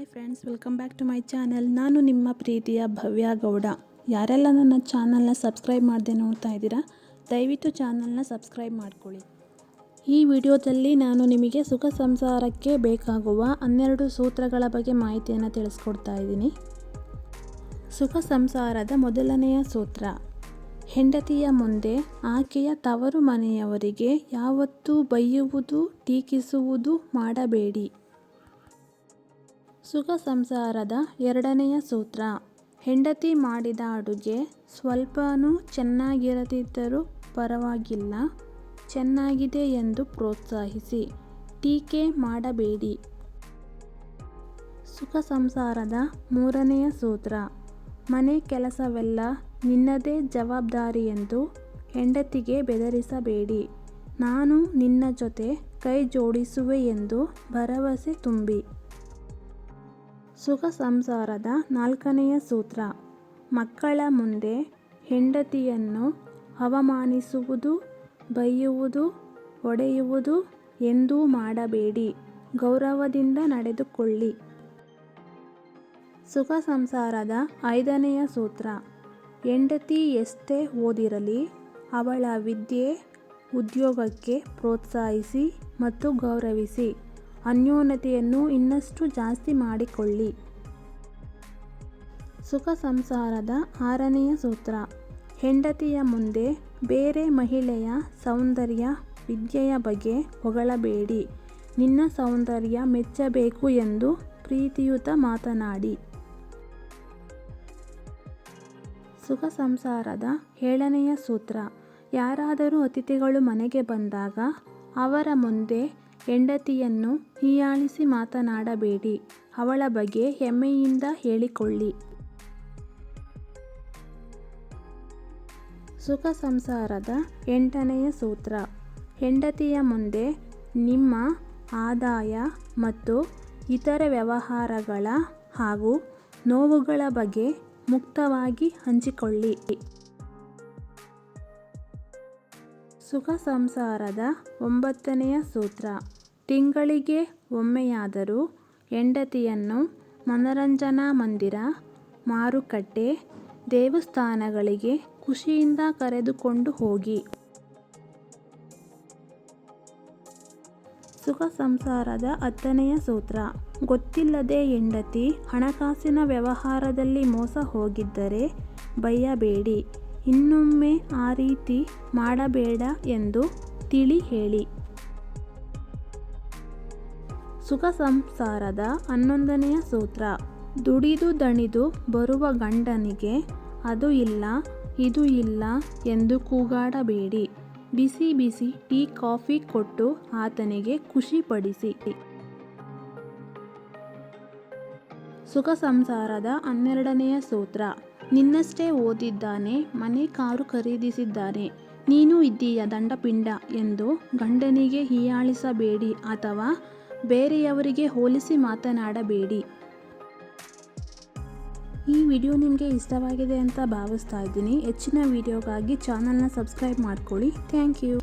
Hi friends welcome back to my channel ನಾನು ನಿಮ್ಮ ಪ್ರೀತಿಯ ಭವ್ಯ ಗೌಡ. ಯಾರೆಲ್ಲ ನನ್ನ ಚಾನಲ್ನ ಸಬ್ಸ್ಕ್ರೈಬ್ ಮಾಡದೆ ನೋಡ್ತಾ ಇದ್ದೀರಾ, ದಯವಿಟ್ಟು ಚಾನಲ್ನ ಸಬ್ಸ್ಕ್ರೈಬ್ ಮಾಡ್ಕೊಳ್ಳಿ. ಈ ವಿಡಿಯೋದಲ್ಲಿ ನಾನು ನಿಮಗೆ ಸುಖ ಸಂಸಾರಕ್ಕೆ ಬೇಕಾಗುವ ಹನ್ನೆರಡು ಸೂತ್ರಗಳ ಬಗ್ಗೆ ಮಾಹಿತಿಯನ್ನು ತಿಳಿಸ್ಕೊಡ್ತಾ ಇದ್ದೀನಿ. ಸುಖ ಸಂಸಾರದ ಮೊದಲನೆಯ ಸೂತ್ರ, ಹೆಂಡತಿಯ ಮುಂದೆ ಆಕೆಯ ತವರು ಮನೆಯವರಿಗೆ ಯಾವತ್ತೂ ಬೈಯುವುದು, ಟೀಕಿಸುವುದು ಮಾಡಬೇಡಿ. ಸುಖ ಸಂಸಾರದ ಎರಡನೆಯ ಸೂತ್ರ. ಹೆಂಡತಿ ಮಾಡಿದ ಅಡುಗೆ ಸ್ವಲ್ಪನೂ ಚೆನ್ನಾಗಿರದಿದ್ದರೂ ಪರವಾಗಿಲ್ಲ, ಚೆನ್ನಾಗಿದೆ ಎಂದು ಪ್ರೋತ್ಸಾಹಿಸಿ. ಟೀಕೆ ಮಾಡಬೇಡಿ. ಸುಖ ಸಂಸಾರದ ಮೂರನೆಯ ಸೂತ್ರ. ಮನೆ ಕೆಲಸವೆಲ್ಲ ನಿನ್ನದೇ ಜವಾಬ್ದಾರಿ ಎಂದು ಹೆಂಡತಿಗೆ ಬೆದರಿಸಬೇಡಿ. ನಾನು ನಿನ್ನ ಜೊತೆ ಕೈ ಜೋಡಿಸುವೆ ಎಂದು ಭರವಸೆ ತುಂಬಿ. ಸುಖ ಸಂಸಾರದ ನಾಲ್ಕನೆಯ ಸೂತ್ರ. ಮಕ್ಕಳ ಮುಂದೆ ಹೆಂಡತಿಯನ್ನು ಅವಮಾನಿಸುವುದು, ಬೈಯುವುದು, ಹೊಡೆಯುವುದು ಎಂದೂ ಮಾಡಬೇಡಿ. ಗೌರವದಿಂದ ನಡೆದುಕೊಳ್ಳಿ. ಸುಖ ಸಂಸಾರದ ಐದನೆಯ ಸೂತ್ರ. ಹೆಂಡತಿ ಎಷ್ಟೇ ಓದಿರಲಿ, ಅವಳ ವಿದ್ಯೆ ಉದ್ಯೋಗಕ್ಕೆ ಪ್ರೋತ್ಸಾಹಿಸಿ ಮತ್ತು ಗೌರವಿಸಿ. ಅನ್ಯೋನ್ಯತೆಯನ್ನು ಇನ್ನಷ್ಟು ಜಾಸ್ತಿ ಮಾಡಿಕೊಳ್ಳಿ. ಸುಖ ಸಂಸಾರದ ಆರನೆಯ ಸೂತ್ರ. ಹೆಂಡತಿಯ ಮುಂದೆ ಬೇರೆ ಮಹಿಳೆಯ ಸೌಂದರ್ಯ ವಿದ್ಯೆಯ ಬಗ್ಗೆ ಹೊಗಳಬೇಡಿ. ನಿನ್ನ ಸೌಂದರ್ಯ ಮೆಚ್ಚಬೇಕು ಎಂದು ಪ್ರೀತಿಯುತ ಮಾತನಾಡಿ. ಸುಖ ಸಂಸಾರದ ಏಳನೆಯ ಸೂತ್ರ. ಯಾರಾದರೂ ಅತಿಥಿಗಳು ಮನೆಗೆ ಬಂದಾಗ ಅವರ ಮುಂದೆ ಹೆಂಡತಿಯನ್ನು ಹೀಯಾಳಿಸಿ ಮಾತನಾಡಬೇಡಿ, ಅವಳ ಬಗ್ಗೆ ಹೆಮ್ಮೆಯಿಂದ ಹೇಳಿಕೊಳ್ಳಿ. ಸುಖ ಸಂಸಾರದ ಎಂಟನೆಯ ಸೂತ್ರ. ಹೆಂಡತಿಯ ಮುಂದೆ ನಿಮ್ಮ ಆದಾಯ ಮತ್ತು ಇತರ ವ್ಯವಹಾರಗಳ ಹಾಗೂ ನೋವುಗಳ ಬಗ್ಗೆ ಮುಕ್ತವಾಗಿ ಹಂಚಿಕೊಳ್ಳಿ. ಸುಖ ಸಂಸಾರದ ಒಂಬತ್ತನೆಯ ಸೂತ್ರ. ತಿಂಗಳಿಗೆ ಒಮ್ಮೆಯಾದರೂ ಹೆಂಡತಿಯನ್ನು ಮನರಂಜನಾ ಮಂದಿರ, ಮಾರುಕಟ್ಟೆ, ದೇವಸ್ಥಾನಗಳಿಗೆ ಖುಷಿಯಿಂದ ಕರೆದುಕೊಂಡು ಹೋಗಿ. ಸುಖ ಸಂಸಾರದ ಹತ್ತನೆಯ ಸೂತ್ರ. ಗೊತ್ತಿಲ್ಲದೆ ಹೆಂಡತಿ ಹಣಕಾಸಿನ ವ್ಯವಹಾರದಲ್ಲಿ ಮೋಸ ಹೋಗಿದ್ದರೆ ಬಯ್ಯಬೇಡಿ ಇನ್ನೊಮ್ಮೆ ಆ ರೀತಿ ಮಾಡಬೇಡ ಎಂದು ತಿಳಿ ಹೇಳಿ. ಸುಖ ಸಂಸಾರದ ಹನ್ನೊಂದನೆಯ ಸೂತ್ರ. ದುಡಿದು ದಣಿದು ಬರುವ ಗಂಡನಿಗೆ ಅದು ಇಲ್ಲ, ಇದು ಇಲ್ಲ ಎಂದು ಕೂಗಾಡಬೇಡಿ. ಬಿಸಿ ಬಿಸಿ ಟೀ, ಕಾಫಿ ಕೊಟ್ಟು ಆತನಿಗೆ ಖುಷಿಪಡಿಸಿ. ಸುಖ ಸಂಸಾರದ ಹನ್ನೆರಡನೆಯ ಸೂತ್ರ. ನಿನ್ನಷ್ಟೇ ಓದಿದ್ದಾನೆ, ಮನೆ ಕಾರು ಖರೀದಿಸಿದ್ದಾನೆ, ನೀನು ಇದ್ದೀಯ ದಂಡಪಿಂಡ ಎಂದು ಗಂಡನಿಗೆ ಹೀಯಾಳಿಸಬೇಡಿ ಅಥವಾ ಬೇರೆಯವರಿಗೆ ಹೋಲಿಸಿ ಮಾತನಾಡಬೇಡಿ. ಈ ವಿಡಿಯೋ ನಿಮಗೆ ಇಷ್ಟವಾಗಿದೆ ಅಂತ ಭಾವಿಸ್ತಾ ಇದ್ದೀನಿ. ಹೆಚ್ಚಿನ ವಿಡಿಯೋಗಾಗಿ ಚಾನಲ್ನ ಸಬ್ಸ್ಕ್ರೈಬ್ ಮಾಡ್ಕೊಳ್ಳಿ. Thank you.